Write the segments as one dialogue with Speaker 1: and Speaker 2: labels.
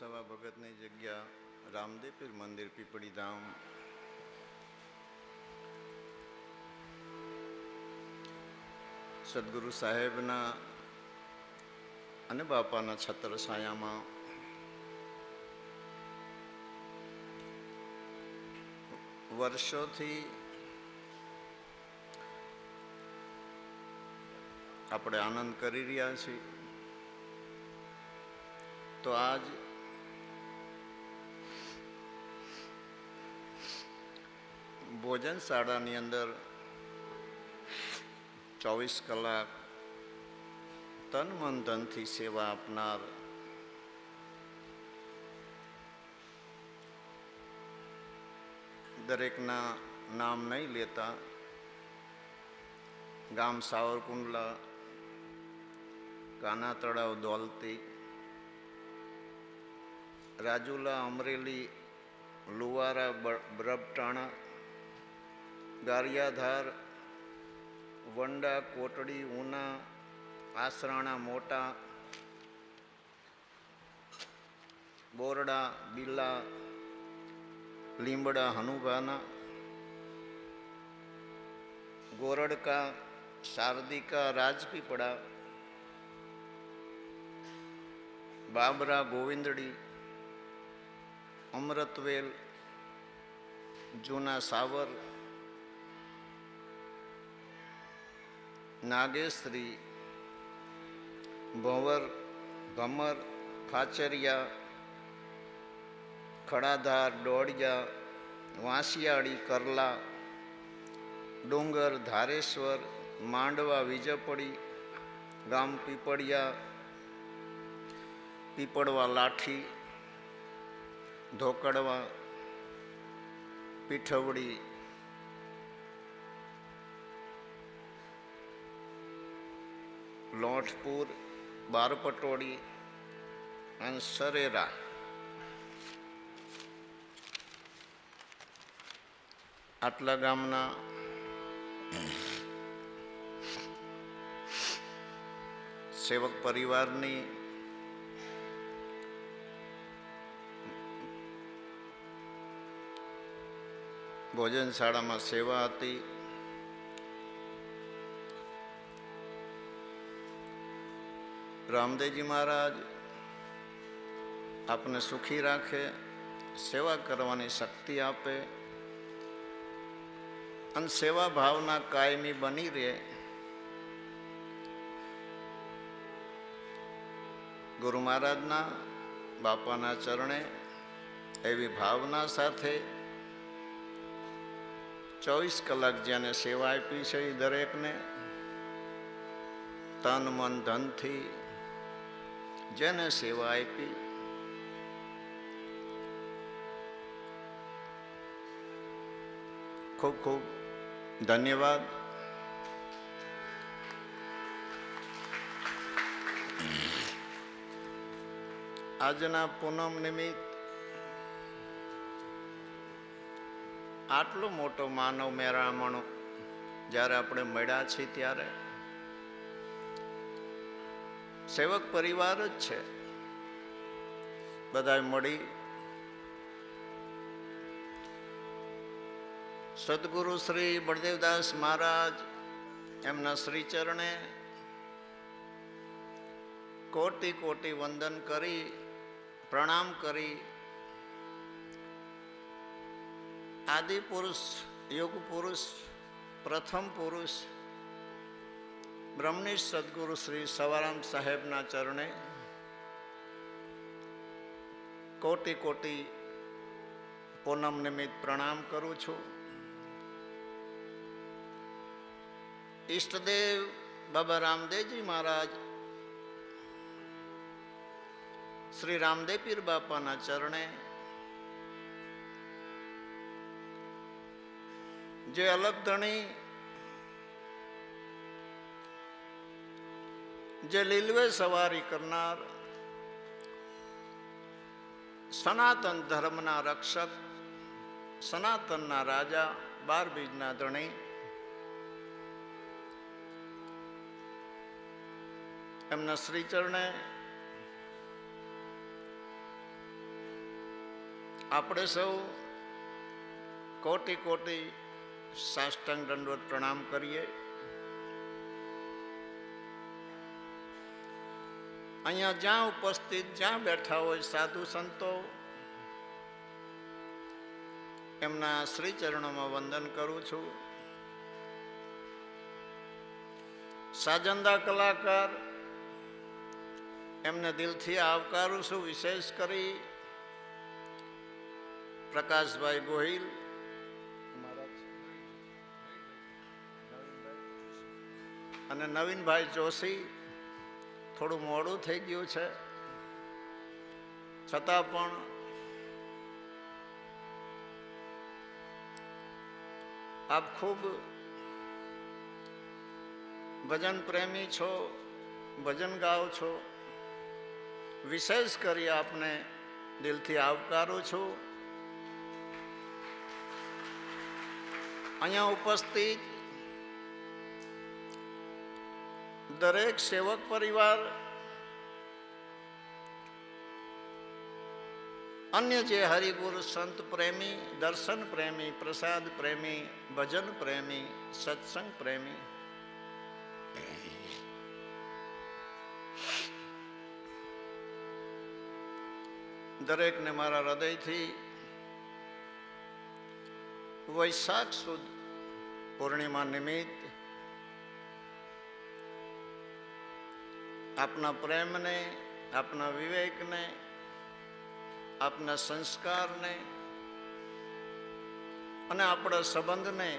Speaker 1: વસાવા ભગતની જગ્યા રામદેવપીર મંદિર, પીપળી ધામ. સદગુરુ સાહેબના અને બાપાના છત્ર છાયામાં વર્ષોથી આપણે આનંદ કરી રહ્યા છીએ. તો આજ ભોજન શાળાની અંદર ચોવીસ કલાક તન મન ધનથી સેવા આપનાર દરેકના નામ નહીં લેતા ગામ સાવરકુંડલા, કાના તળાવ દોલતી, રાજુલા અમરેલી, લુવારા બ્રબટાણા ગારિયાધાર, વંડા, કોટડી, ઉના, આસરાણા, મોટા, બોરડા બિલ્લા લીંબડા, હનુભાના, ગોરડકા, શારદિકા, રાજપીપળા, બાબરા, ગોવિંદડી અમૃતવેલ જૂના સાવર નાગેશ્રી, ભંવર, ભમર, ખાચરિયા, ખડાધાર દોડિયા વાંસિયાળી, કરલા, ડુંગર, ધારેશ્વર, માંડવા, વિજયપડી, ગામ પીપળિયા, પીપળવા લાઠી, ધોકડવા, પીઠવડી લોઠપુર બારપટોડી અને સરેરા. આટલા ગામના સેવક પરિવારની ભોજન શાળામાં સેવા હતી. રામદેવજી મહારાજ આપને સુખી રાખે, સેવા કરવાની શક્તિ આપે અને સેવા ભાવના કાયમી બની રહે. ગુરુ મહારાજના બાપાના ચરણે એવી ભાવના સાથે ચોવીસ કલાક જેને સેવા આપી છે એ દરેકને તન મન ધનથી જેને સેવા આપી. ખૂબ ખૂબ ધન્યવાદ. આજના પૂનમ નિમિત્ત આટલો મોટો માનવ મેરામણો જ્યારે આપણે મળ્યા છીએ ત્યારે સેવક પરિવાર જ છે. બધા મળી. સદગુરુ શ્રી બળદેવદાસ મહારાજ એમના શ્રી ચરણે કોટી કોટી વંદન કરી, પ્રણામ કરી. આદિ પુરુષ, યુગ પુરુષ, પ્રથમ પુરુષ બ્રહ્મનિષ્ઠ સદગુરુ શ્રી સવારામ સાહેબના ચરણે કોટી કોટી પૂનમ નિમિત્ત પ્રણામ કરું છું. ઈષ્ટદેવ બાબા રામદેવજી મહારાજ શ્રી રામદેવ પીર બાપાના ચરણે જે અલગ ધણી જે લીલવે સવારી કરનાર સનાતન ધર્મના રક્ષક, સનાતનના રાજા બાર બીજના ધણી, એમના શ્રીચરણે આપણે સૌ કોટી કોટી સાષ્ટાંગ દંડવત પ્રણામ કરીએ. અહીંયા જ્યાં ઉપસ્થિત, જ્યાં બેઠા હોય સાધુ સંતો, એમના શ્રી ચરણોમાં વંદન કરું છું. સાજંદા કલાકાર, એમને દિલથી આવકારું છું વિશેષ કરી. પ્રકાશભાઈ ગોહિલ. અને નવીનભાઈ જોશી. થોડું મોડું થઈ ગયું છે. છતાં પણ આપ ખૂબ ભજન પ્રેમી છો, ભજન ગાઓ છો. વિશેષ કરી આપને દિલથી આવકારું છું. અહીંયા ઉપસ્થિત દરેક સેવક પરિવાર, અન્ય જે હરિગુરુ સંત પ્રેમી, દર્શન પ્રેમી, પ્રસાદ પ્રેમી, ભજન પ્રેમી, સત્સંગ પ્રેમી, દરેકને મારા હૃદયથી વૈશાખ સુદ પૂર્ણિમા નિમિત્ત આપના પ્રેમને, આપના વિવેકને, આપના સંસ્કારને અને આપણા સંબંધને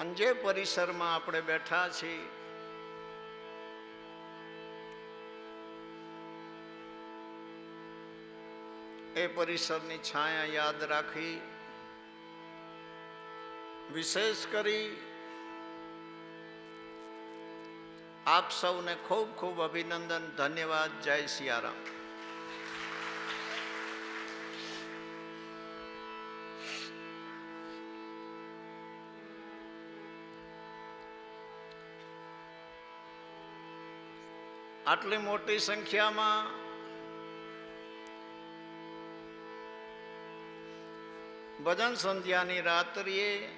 Speaker 1: અને જે પરિસરમાં આપણે બેઠા છીએ, એ પરિસરની છાયા યાદ રાખી, વિશેષ કરી આપ સૌને ખૂબ ખૂબ અભિનંદન. ધન્યવાદ. જય સિયારામ. આટલી મોટી સંખ્યામાં ભજન સંધ્યાની રાત્રિએ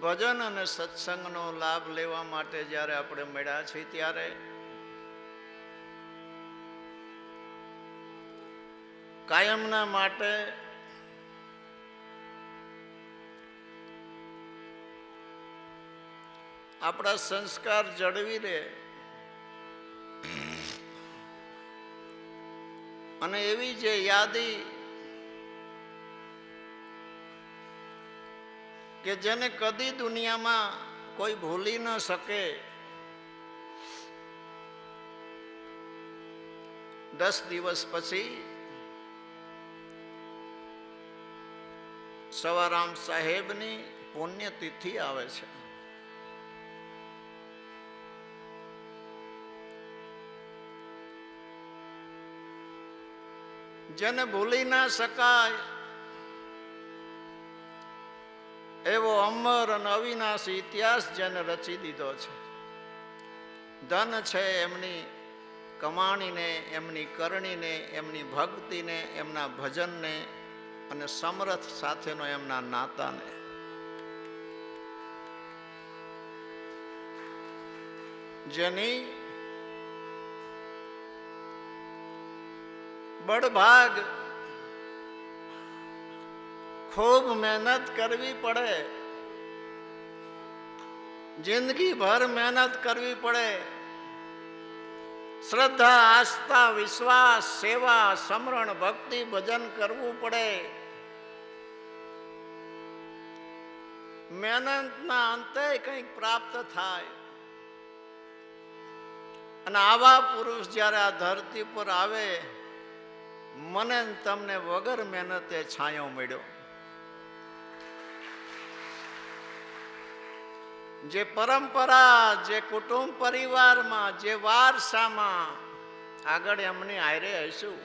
Speaker 1: ભજન અને સત્સંગનો લાભ લેવા માટે જ્યારે આપણે મળ્યા છીએ ત્યારે કાયમના માટે આપણા સંસ્કાર જળવી રહે અને એવી જે યાદી કે જેને કદી દુનિયામાં કોઈ ભૂલી ન શકે. દસ દિવસ પછી સવારામ સાહેબની પુણ્યતિથિ આવે છે. જેને ભૂલી ના શકાય એવો અમર અને અવિનાશી ઇતિહાસ જેને રચી દીધો છે. ધન છે એમની કમાણીને, એમની કરણીને, એમની ભક્તિને, એમના ભજનને અને સમરથ સાથેનો એમના નાતાને. જેની બળભાગ ખૂબ મહેનત કરવી પડે. જિંદગી ભર મહેનત કરવી પડે. શ્રદ્ધા, આસ્થા, વિશ્વાસ, સેવા, સમરણ, ભક્તિ, ભજન કરવું પડે. મહેનતના અંતે કંઈક પ્રાપ્ત થાય. અને આવા પુરુષ જ્યારે આ ધરતી પર આવે, મને તમને વગર મહેનતે છાંયો મળ્યો. જે પરંપરા, જે કુટુંબ પરિવારમાં, જે વારસામાં આગળ એમની આયરે હશું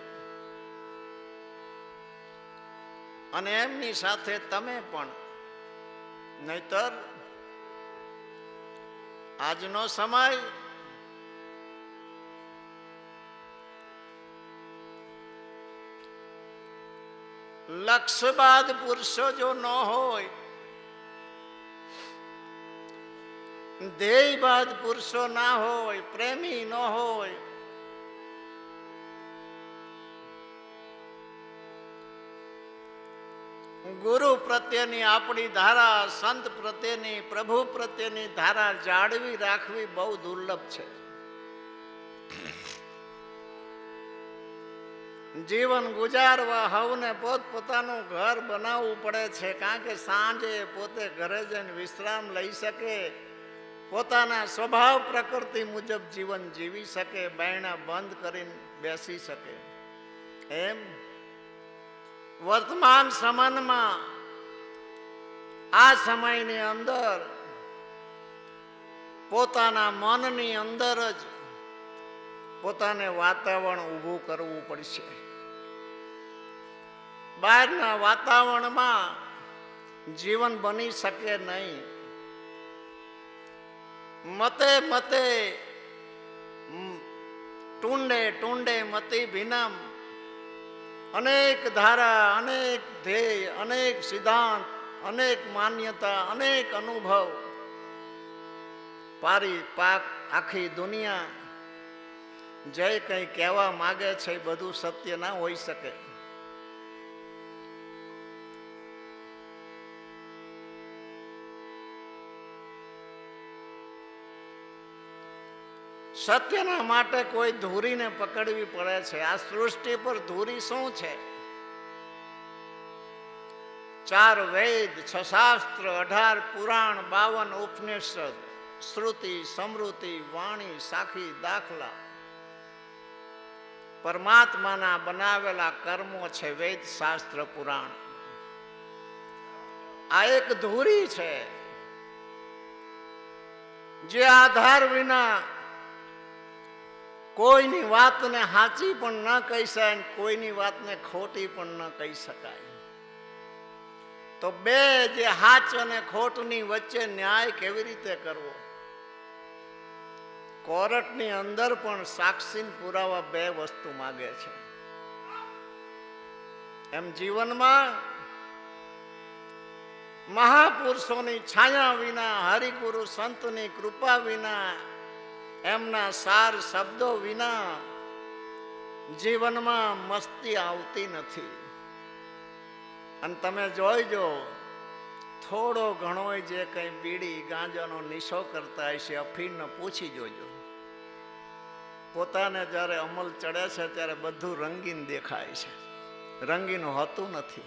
Speaker 1: અને એમની સાથે તમે પણ. નહીતર આજનો સમય લક્ષ બાદ પુરુષો જો ન હોય ધ્યેયબાદ પુરુષો ના હોય, પ્રેમી ન હોય. ગુરુ પ્રત્યેની આપણી ધારા, સંત પ્રત્યેની, પ્રભુ પ્રત્યેની ધારા જાળવી રાખવી બહુ દુર્લભ છે. જીવન ગુજારવા હવને પોત પોતાનું ઘર બનાવવું પડે છે, કારણ કે સાંજે પોતે ઘરે જઈને વિશ્રામ લઈ શકે. પોતાના સ્વભાવ પ્રકૃતિ મુજબ જીવન જીવી શકે, બાયણા બંધ કરીને બેસી શકે. એમ વર્તમાન સમાનમાં આ સમયની અંદર પોતાના મનની અંદર જ પોતાને વાતાવરણ ઊભું કરવું પડશે. બહારના વાતાવરણમાં જીવન બની શકે નહીં. મતે મતે ટુંડે ટુંડે મતી ભિનમ અનેક ધારા, અનેક ધ્યેય, અનેક સિદ્ધાંત, અનેક માન્યતા, અનેક અનુભવ. પારી પાક આખી દુનિયા જે કંઈ કહેવા માગે છે બધું સત્ય ના હોઈ શકે. સત્યના માટે કોઈ ધૂરીને પકડવી પડે છે. આ સૃષ્ટિ પર ધૂરી શું છે? ચાર વેદ, છ શાસ્ત્ર, અઢાર પુરાણ, બાવન ઉપનિષદ, શ્રુતિ, સમૃતિ, વાણી, સાખી, દાખલા. પરમાત્માના બનાવેલા કર્મો છે વેદ, શાસ્ત્ર, પુરાણ. આ એક ધૂરી છે. જે આધાર વિના કોઈની વાતને સાચી પણ ન કહી શકાય કોઈની વાતને ખોટી પણ ન કહી શકાય. તો બે જે હાચ અને ખોટની વચ્ચે ન્યાય કેવી રીતે કરવો? કોર્ટની અંદર પણ સાક્ષી પુરાવા બે વસ્તુ માગે છે. એમ જીવનમાં મહાપુરુષોની છાયા વિના, હરિગુરુ સંતની કૃપા વિના એમના સાર શબ્દો વિના જીવનમાં મસ્તી આવતી નથી. અને તમે જોઈજો, થોડો ઘણો જે કંઈ બીડી ગાંજાનો નિશો કરતા હશે, અફીણને પૂછી જોજો. પોતાને જ્યારે અમલ ચડે છે, ત્યારે બધું રંગીન દેખાય છે. રંગીન હોતું નથી.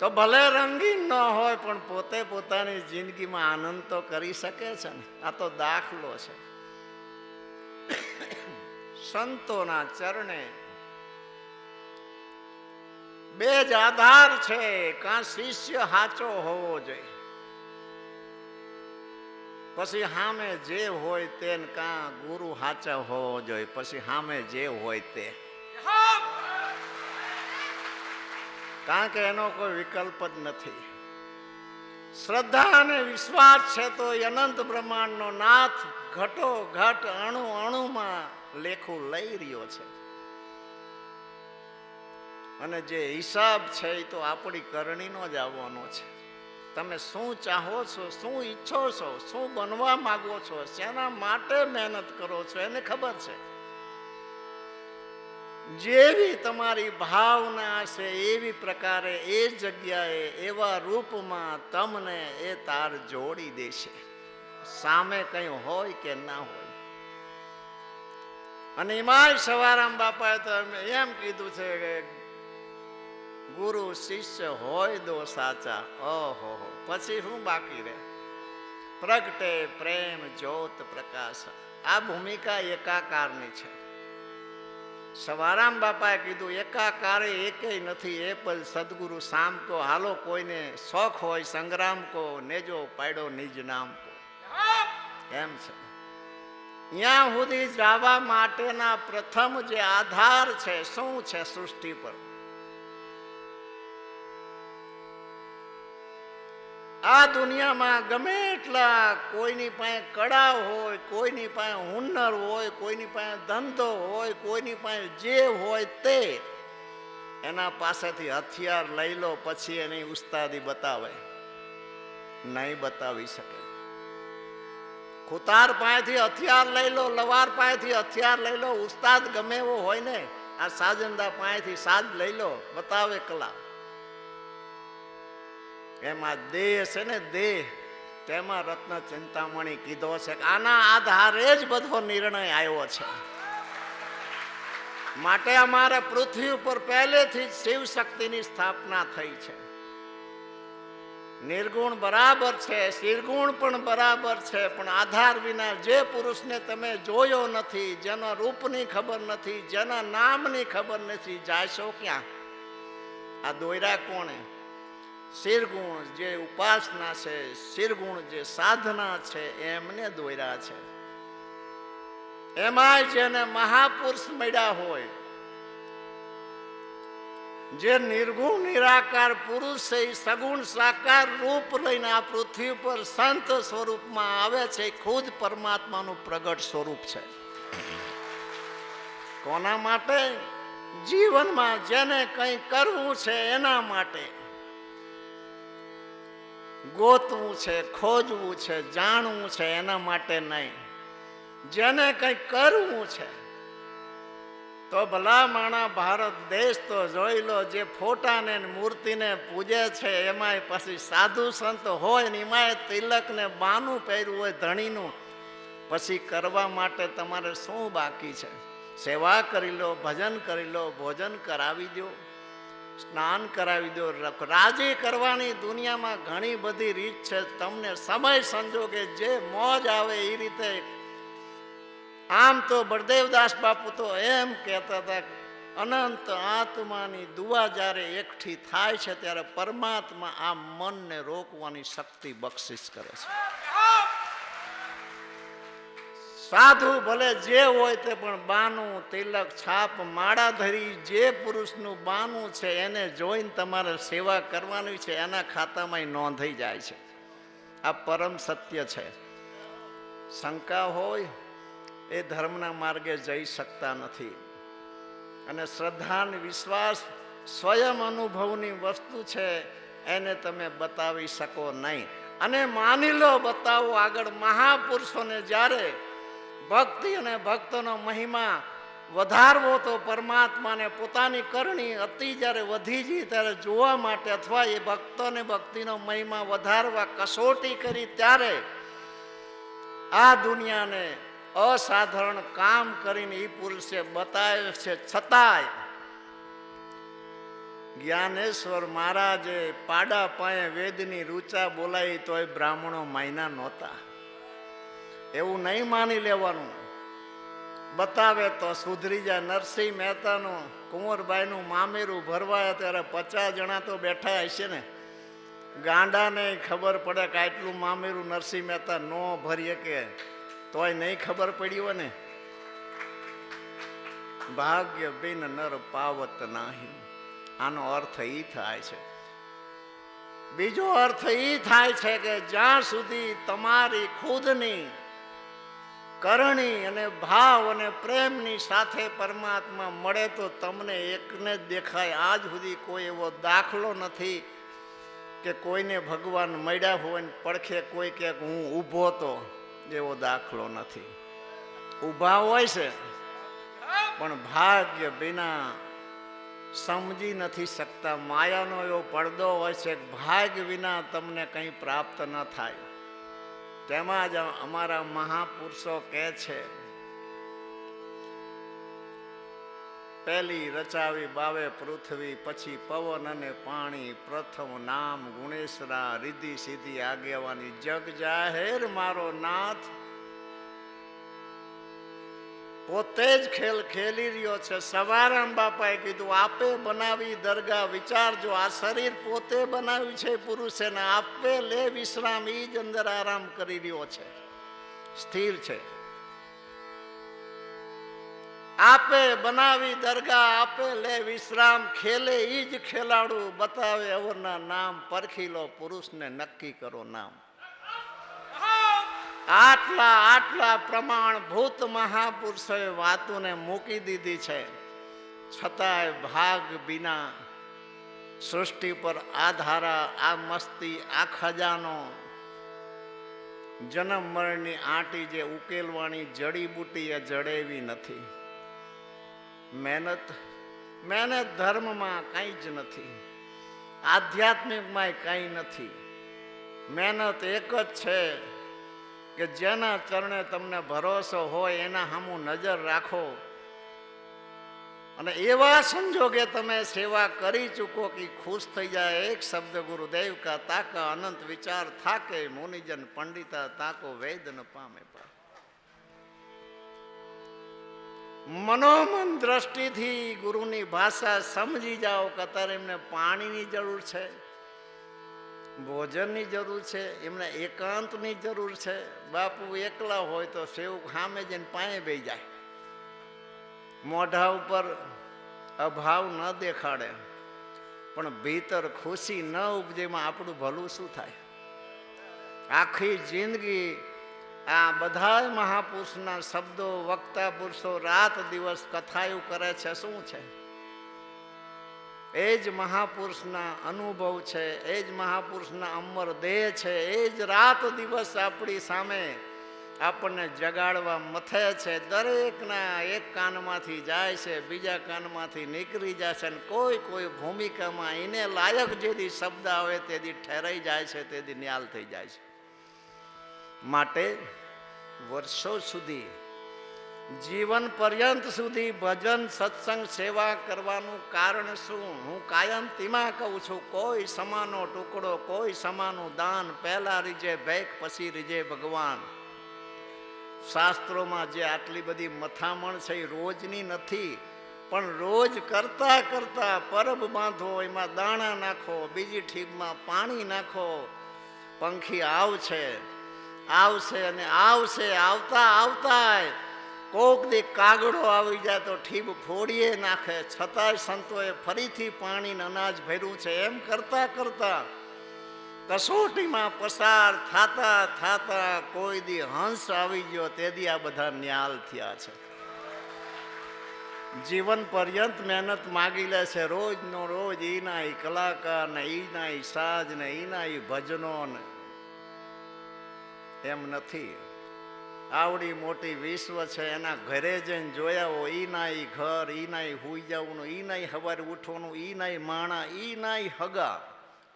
Speaker 1: તો ભલે રંગીન ન હોય, પણ પોતે પોતાની જિંદગીમાં આનંદ તો કરી શકે છે ને. આ તો દાખલો છે. સંતોના ચરણે બે જ આધાર છે, કાં શિષ્ય હાચો હોવો જોઈએ. પછી સામે જે હોય તેને કાં ગુરુ હાચા હોવો જોઈએ. પછી સામે જે હોય તે. કારણ કે એનો કોઈ વિકલ્પ જ નથી. શ્રદ્ધા અને વિશ્વાસ છે તો અનંત બ્રહ્માંડનો નાથ ઘટો ઘટ અણુ અણુમાં લેખું લઈ રહ્યો છે. અને જે હિસાબ છે એ તો આપણી કરણીનો જ આવવાનો છે. તમે શું ચાહો છો, શું ઈચ્છો છો, શું બનવા માગો છો, શેના માટે મહેનત કરો છો, એને ખબર છે. જેવી તમારી ભાવના છે, એવી પ્રકારે એ જગ્યાએ, એવા રૂપમાં તમને એ તાર જોડી દેશે. સામે કંઈ હોય કે ના હોય. અને એમાંય સવારામ બાપાએ તો એમ કીધું છે કે, ગુરુ શિષ્ય હોય દો સાચા. ઓહો પછી શું બાકી રહે? પ્રગટે પ્રેમ જ્યોત પ્રકાશ. આ ભૂમિકા એકાકારની છે. સવારામ બાપાએ કીધું, એકાકારે એકેય નથી, એ પણ સદગુરુ શામ કો, હાલો કોઈને શોખ હોય સંગ્રામ કો, નેજો પાડો નિજ નામ કો. એમ છે. ત્યાં સુધી જવા માટેના પ્રથમ જે આધાર છે, શું છે સૃષ્ટિ પર? આ દુનિયામાં ગમે એટલા કોઈની પાસે કળા હોય, કોઈની પાસે હુનર હોય, કોઈની પાસે ધંધો હોય, કોઈની પાસે જે હોય તે એના પાસેથી હથિયાર લઈ લો, પછી એની ઉસ્તાદી બતાવે. નહીં બતાવી શકે. ખુતાર પાસેથી હથિયાર લઈ લો, લવાર પાસેથી હથિયાર લઈ લો, ઉસ્તાદ ગમે એવો હોય ને, આ સાજંદા પાસેથી સાજ લઈ લો, બતાવે કલા. એમાં દેહ છે ને દેહ, તેમાં રત્ન ચિંતામણી કીધો છે આના આધારે જ બધો નિર્ણય આવ્યો છે. માટે અમારે પૃથ્વી ઉપર પહેલેથી જ શિવ શક્તિની સ્થાપના થઈ છે. નિર્ગુણ બરાબર છે, શિરગુણ પણ બરાબર છે, પણ આધાર વિના જે પુરુષને તમે જોયો નથી, જેના રૂપની ખબર નથી, જેના નામની ખબર નથી, જાશો ક્યાં? આ દોયરા કોણે? શિરગુણ જે ઉપાસના છે, શિરગુણ જે સાધના છે, એમને દોર્યા છે. એમાંય જેને મહાપુરુષ મળ્યા હોય, જે નિર્ગુણ, નિરાકાર પુરુષ છે, એ સગુણ, સાકાર રૂપ લઈને આ પૃથ્વી પર સંત સ્વરૂપમાં આવે છે ખુદ પરમાત્માનું પ્રગટ સ્વરૂપ છે. કોના માટે? જીવનમાં જેને કંઈ કરવું છે, એના માટે. ગોતવું છે, ખોજવું છે, જાણવું છે, એના માટે નહીં. જેને કંઈ કરવું છે, તો ભલા માણા ભારત દેશ તો જોઈ લો, જે ફોટાને મૂર્તિને પૂજે છે, એમાંય પછી સાધુ સંત હોય ને એમાંય તિલકને બાનું પહેર્યું હોય, ધણીનું. પછી કરવા માટે તમારે શું બાકી છે? સેવા કરી લો, ભજન કરી લો, ભોજન કરાવી દો. સ્નાન કરાવી દો. રાજી કરવાની દુનિયામાં ઘણી બધી રીત છે. તમને સમય સંજોગે, જે મોજ આવે એ રીતે. આમ તો બળદેવદાસ બાપુ તો એમ કહેતા હતા, અનંત આત્માની દુવા જ્યારે એકઠી થાય છે, ત્યારે પરમાત્મા આ મનને રોકવાની શક્તિ બક્ષિસ કરે છે. સાધુ ભલે જે હોય તે, પણ બાનું તિલક, છાપ, માળા ધરી જે પુરુષનું બાનું છે, એને જોઈને તમારે સેવા કરવાની છે, એના ખાતામાં નોંધાઈ જાય છે. આ પરમ સત્ય છે. શંકા હોય, એ ધર્મના માર્ગે જઈ શકતા નથી. અને શ્રદ્ધા વિશ્વાસ સ્વયં અનુભવની વસ્તુ છે, એને તમે બતાવી શકો નહીં. અને માની લો, બતાવો આગળ મહાપુરુષોને જ્યારે ભક્તિ અને ભક્તોનો મહિમા વધારવો તો પરમાત્માને પોતાની કરણી અતિ જ્યારે વધી ગઈ ત્યારે જોવા માટે અથવા એ ભક્તોને ભક્તિનો મહિમા વધારવા કસોટી કરી ત્યારે આ દુનિયાને અસાધારણ કામ કરીને એ પુરુષે બતાવે છે. છતાંય જ્ઞાનેશ્વર મહારાજે પાડા પાયે વેદની રૂચા બોલાવી તોય બ્રાહ્મણો માયના નહોતા. એવું નહીં માની લેવાનું. બતાવે તો સુધરી જાય નરસિંહ મહેતાનું કુંવરબાઈનું મામેરું ભરવાય ત્યારે પચાસ જણા તો બેઠા હશે ને. ગાંડાને ખબર પડે કે આટલું મામેરું નરસિંહ મહેતા ન ભરીએ કે તોય નહીં ખબર પડી હોય ને. ભાગ્ય બિન નર પાવત નાહી. આનો અર્થ એ થાય છે. બીજો અર્થ એ થાય છે કે જ્યાં સુધી તમારી ખુદની કરણી અને ભાવ અને પ્રેમની સાથે પરમાત્મા મળે તો તમને એકને જ દેખાય. આજ સુધી કોઈ એવો દાખલો નથી કે કોઈને ભગવાન મળ્યા હોય ને પડખે કોઈ કે હું ઊભો તો એવો દાખલો નથી. ઊભા હોય છે, પણ ભાગ્ય વિના સમજી નથી શકતા. માયાનો એવો પડદો હોય છે કે ભાગ્ય વિના તમને કંઈ પ્રાપ્ત ન થાય. તેમાં જ અમારા મહાપુરુષો કહે છે પહેલી રચાવી બાવે પૃથ્વી, પછી પવન અને પાણી, પ્રથમ નામ ગુણેશરા રીધી સીધી આગેવાની જગ જાહેર મારો નાથ. પોતે જ ખેલ ખેલી રહ્યો છે. સવારામ બાપાએ કીધું, આપે બનાવી દરગાહ વિચારજો આ શરીર પોતે બનાવ્યું છે પુરુષે ને આપે લે વિશ્રામ. એ જ અંદર આરામ કરી રહ્યો છે. સ્થિર છે. આપે બનાવી દરગાહ, આપે લે વિશ્રામ, ખેલે એ જ ખેલાડું. બતાવે અવરના નામ પરખી લો, પુરુષને નક્કી કરો નામ. આટલા આટલા પ્રમાણભૂત મહાપુરુષોએ વાતોને મૂકી દીધી છે. છતાંય ભાગ વિના સૃષ્ટિ પર આધારા આ મસ્તી, આ ખજાનો, જન્મ મરણની આંટી જે ઉકેલવાની જડીબુટી એ જડેવી નથી. મહેનત મહેનત ધર્મમાં કંઈ જ નથી. આધ્યાત્મિકમાં કંઈ નથી. મહેનત એક જ છે. કે જેના ચરણે તમને ભરોસો હોય એના સામું નજર રાખો. અને એવા સંજોગે તમે સેવા કરી ચૂકો કે ખુશ થઈ જાય. એક શબ્દ ગુરુદેવ કા તાકા અનંત વિચાર થાકે. મુનિજન પંડિતા તાકો વેદ ન પામે પા. મનોમન દ્રષ્ટિથી ગુરુની ભાષા સમજી જાઓ કે અત્યારે એમને પાણીની જરૂર છે. ભોજનની જરૂર છે, એમને એકાંતની જરૂર છે. બાપુ એકલા હોય તો સેવક સામે જઈને પાણી બેસી જાય. મોઢા ઉપર અભાવ ન દેખાડે, પણ ભીતર ખુશી ન ઉપજેમાં આપણું ભલું શું થાય? આખી જિંદગી આ બધા મહાપુરુષના શબ્દો વક્તા પુરુષો રાત દિવસ કથાયું કરે છે, શું છે? એ જ મહાપુરુષના અનુભવ છે, એ જ મહાપુરુષના અમર દેહ છે, એ જ રાત દિવસ આપણી સામે આપણને જગાડવા મથે છે. દરેકના એક કાનમાંથી જાય છે, બીજા કાનમાંથી નીકળી જાય છે અને કોઈ કોઈ ભૂમિકામાં એને લાયક જેથી શબ્દ આવે તેથી ઠેરાઈ જાય છે, તેથી ન્યાલ થઈ જાય છે. માટે વર્ષો સુધી જીવન પર્યંત સુધી ભજન, સત્સંગ, સેવા કરવાનું કારણ શું? હું કાયમ તેમાં કહું છું, કોઈ સમાનો ટુકડો, કોઈ સમાનું દાન પહેલા રીજે ભેખ, પછી રીજે ભગવાન. શાસ્ત્રોમાં જે આટલી બધી મથામણ છે એ રોજની નથી, પણ રોજ કરતા કરતા પરબ બાંધો, એમાં દાણા નાખો, બીજી ઠીબમાં પાણી નાખો, પંખી આવશે આવશે અને આવશે, આવતા આવતા કોક દી કાગડો આવી જાય તો ઠીબ ફોડીએ નાખે. છતાંય સંતોએ ફરીથી પાણીને અનાજ ભર્યું છે. એમ કરતા કરતા કસોટીમાં પસાર થાતા થાતા કોઈ દી હંસ આવી ગયો. તે દી આ બધા ન્યાલ થયા છે. જીવન પર્યંત મહેનત માગી લે છે. રોજનો રોજ એના એ કલાકાર ને એના એ સાજ ને એના એ ભજનો ને. એમ નથી. આવડી મોટી વિશ્વ છે, એના ઘરે જઈને જોયા હો ઈ ના ઘર, ઈ ના ઈ હુઈ જવાનું ઈ નાય સવારે ઉઠવાનું, ઈ ના માણા, ઈ ના ઈ હગા,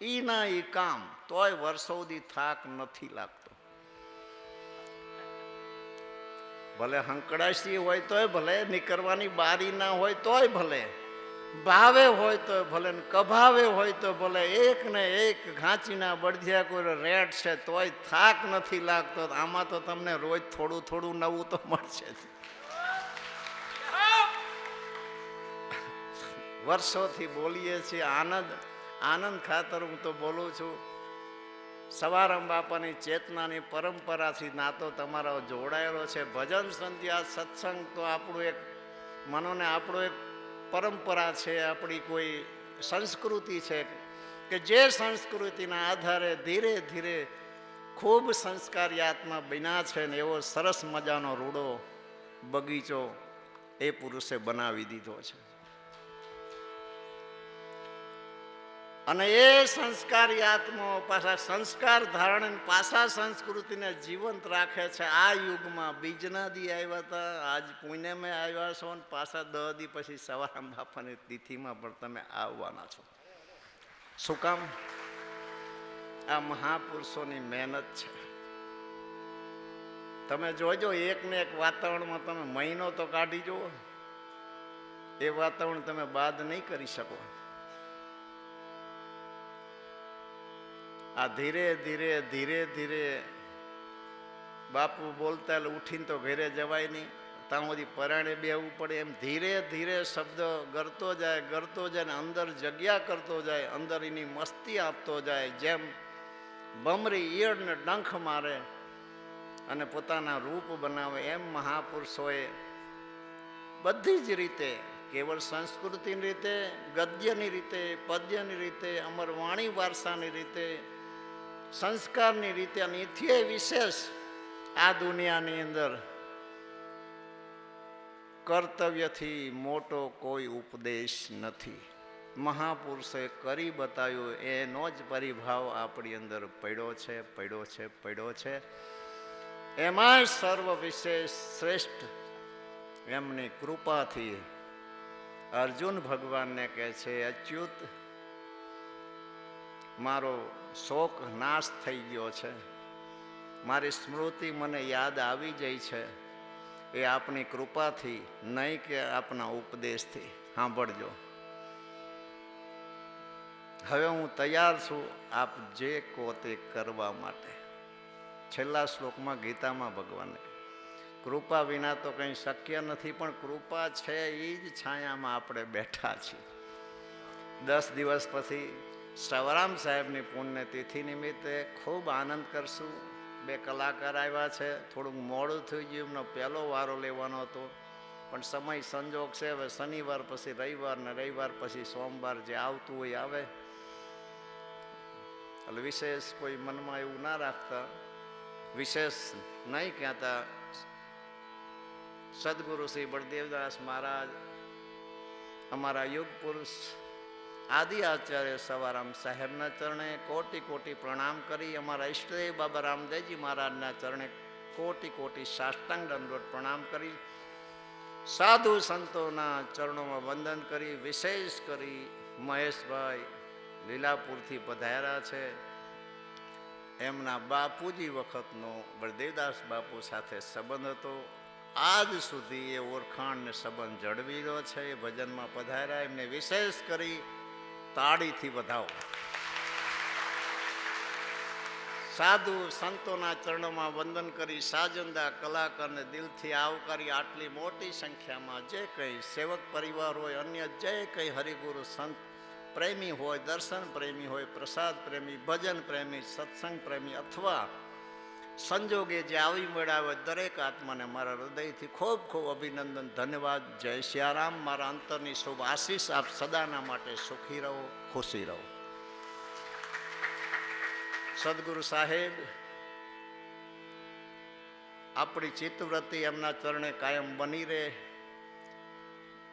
Speaker 1: ઈ ના ઈ કામ, તોય વર્ષો સુધી થાક નથી લાગતો. ભલે હંકડાશી હોય તોય ભલે, નીકળવાની બારી ના હોય તોય ભલે ભાવે હોય તો ભલે ને કભાવે હોય તો ભલે, એક ને એક ઘાંચીના બળધિયા કોઈ રેટ છે તોય થાક નથી લાગતો. આમાં તો તમને રોજ થોડું થોડું નવું તો મળશે વર્ષોથી બોલીએ છીએ, આનંદ આનંદ ખાતર હું તો બોલું છું. સવારમ બાપાની ચેતનાની પરંપરાથી નાતો તમારો જોડાયેલો છે. ભજન સંધ્યા, સત્સંગ તો આપણું એક, મનોને આપણો એક પરંપરા છે, આપણી કોઈ સંસ્કૃતિ છે, કે જે સંસ્કૃતિના આધારે ધીરે ધીરે ખૂબ સંસ્કારી આત્મા બન્યા છે ને એવો સરસ મજાનો રૂડો બગીચો એ પુરુષે બનાવી દીધો છે. અને એ સંસ્કારી આત્માઓ પાછા સંસ્કાર ધારણ પાછા સંસ્કૃતિને જીવંત રાખે છે. આ યુગમાં બીજના દી આવ્યા હતા, આજ પુણ્યમાં આવ્યા છો ને પાછા દહ દી પછી સવારામ બાપાની તિથિમાં પણ તમે આવવાના છો. શું કામ? આ મહાપુરુષોની મહેનત છે. તમે જોજો, એકને એક વાતાવરણમાં તમે મહિનો તો કાઢી જુઓ. એ વાતાવરણ તમે બાદ નહીં કરી શકો. આ ધીરે ધીરે ધીરે ધીરે બાપુ બોલતા એટલે ઉઠીને તો ઘરે જવાય નહીં. ત્યાં સુધી પરાણે બેવું પડે એમ ધીરે ધીરે શબ્દ ગરતો જાય ગરતો જાય અંદર જગ્યા કરતો જાય, અંદર એની મસ્તી આપતો જાય, જેમ બમરી ઈયળને ડંખ મારે અને પોતાના રૂપ બનાવે એમ મહાપુરુષોએ બધી જ રીતે, કેવળ સંસ્કૃતિની રીતે, ગદ્યની રીતે, પદ્યની રીતે અમર વાણી વારસાની રીતે સંસ્કારની રીતે અને એથી વિશેષ આ દુનિયાની અંદર કર્તવ્યથી મોટો કોઈ ઉપદેશ નથી. મહાપુરુષે કરી બતાવ્યું, એનો જ પરિભાવ આપણી અંદર પડ્યો છે પડ્યો છે પડ્યો છે. એમાં સર્વ વિશેષ શ્રેષ્ઠ એમની કૃપાથી અર્જુન ભગવાનને કહે છે, અચ્યુત, મારો શોક નાશ થઈ ગયો છે. મારી સ્મૃતિ મને યાદ આવી જાય છે. એ આપની કૃપાથી નહીં કે આપના ઉપદેશથી. સાંભળજો. હવે હું તૈયાર છું આપ જે કહો તે કરવા માટે. છેલ્લા શ્લોકમાં ગીતામાં ભગવાને કૃપા વિના તો કંઈ શક્ય નથી, પણ કૃપા છે એ જ છાયામાં આપણે બેઠા છીએ. દસ દિવસ પછી સવરામ સાહેબની પુણ્યતિથિ નિમિત્તે ખૂબ આનંદ કરશું. બે કલાકાર આવ્યા છે, થોડુંક મોડું થઈ ગયું, એમનો પહેલો વારો લેવાનો હતો. પણ સમય સંજોગ છે, હવે શનિવાર પછી રવિવાર ને રવિવાર પછી સોમવાર જે આવતું હોય આવે. એટલે વિશેષ કોઈ મનમાં એવું ના રાખતા. વિશેષ નહીં કહેતા. સદગુરુ શ્રી બળદેવદાસ મહારાજ, અમારા યુગ પુરુષ આદિ આચાર્ય સવારામ સાહેબના ચરણે કોટી કોટી પ્રણામ કરી. અમારા ઈષ્ટદેવ બાબા રામદેવજી મહારાજના ચરણે કોટી કોટી સાષ્ટાંગ દંડોત પ્રણામ કરી. સાધુ સંતોના ચરણોમાં વંદન કરી, વિશેષ કરી મહેશભાઈ લીલાપુરથી પધાર્યા છે. એમના બાપુજી વખતનો બળદેવદાસ બાપુ સાથે સંબંધ હતો. આજ સુધી એ ઓળખાણને સંબંધ જળવી રહ્યો છે ભજનમાં પધાર્યા. એમને વિશેષ કરી તાળીથી વધાવો. સાધુ સંતોના ચરણોમાં વંદન કરી સાજંદા કલાકારને દિલથી આવકારી આટલી મોટી સંખ્યામાં જે કંઈ સેવક પરિવાર હોય, અન્ય જે કંઈ હરિગુરુ સંત પ્રેમી હોય, દર્શન પ્રેમી હોય, પ્રસાદ પ્રેમી, ભજન પ્રેમી, સત્સંગ પ્રેમી અથવા સંજોગે જે આવી મળ્યા હોય દરેક આત્માને મારા હૃદયથી ખૂબ ખૂબ અભિનંદન, ધન્યવાદ. જય સિયારામ. મારા અંતરની શુભ આશીષ. આપ સદાના માટે સુખી રહો, ખુશી રહો. સદગુરુ સાહેબ, આપણી ચિત્તવૃત્તિ એમના ચરણે કાયમ બની રહે,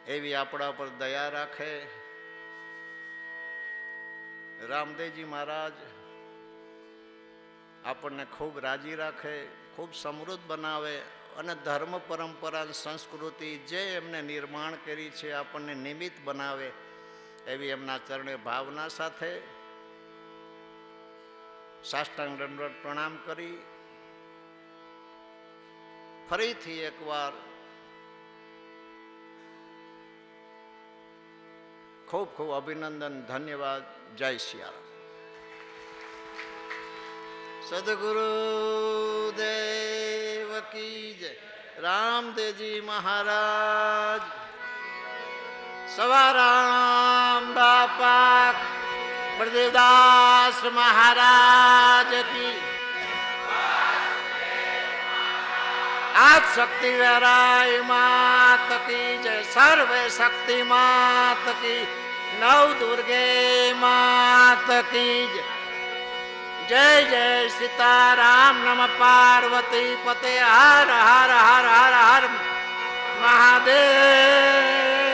Speaker 1: એવી આપણા પર દયા રાખે. રામદેવજી મહારાજ આપણને ખૂબ રાજી રાખે, ખૂબ સમૃદ્ધ બનાવે અને ધર્મ પરંપરા, સંસ્કૃતિ જે એમને નિર્માણ કરી છે, આપણને નિમિત્ત બનાવે એવી એમના ચરણે ભાવના સાથે સાષ્ટાંગ દંડવત પ્રણામ કરી. ફરીથી એકવાર ખૂબ ખૂબ અભિનંદન, ધન્યવાદ. જય સિયારામ સદગુરુ દેવ કી જય રામદેવજી મહારાજ સવારામ બાપા બળદેવદાસ મહારાજ કી આજ શક્તિ વેરાય માત કી જય સર્વે શક્તિ માત કી નવ દુર્ગે માત કી જય જય જય સીતારામ નમ પાર્વતી પતે હર હર હર હર હર મહાદેવ.